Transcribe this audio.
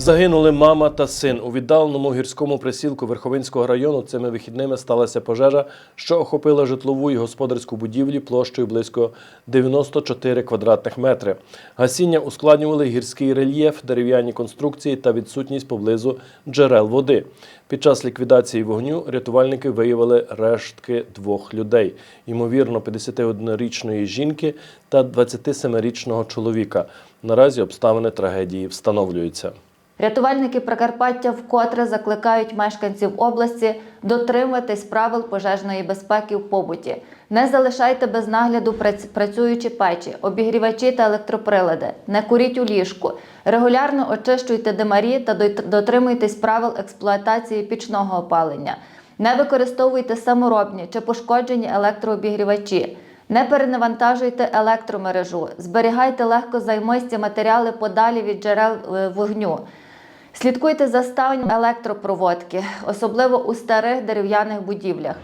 Загинули мама та син. У віддаленому гірському присілку Верховинського району цими вихідними сталася пожежа, що охопила житлову і господарську будівлі площею близько 94 квадратних метри. Гасіння ускладнювали гірський рельєф, дерев'яні конструкції та відсутність поблизу джерел води. Під час ліквідації вогню рятувальники виявили рештки двох людей, ймовірно, 51-річної жінки та 27-річного чоловіка. Наразі обставини трагедії встановлюються. Рятувальники Прикарпаття вкотре закликають мешканців області дотримуватись правил пожежної безпеки в побуті. Не залишайте без нагляду прац- працюючі печі, обігрівачі та електроприлади. Не куріть у ліжку. Регулярно очищуйте димарі та дотримуйтесь правил експлуатації пічного опалення. Не використовуйте саморобні чи пошкоджені електрообігрівачі. Не перенавантажуйте електромережу, зберігайте легкозаймисті матеріали подалі від джерел е, вогню. Слідкуйте за станом електропроводки, особливо у старих дерев'яних будівлях.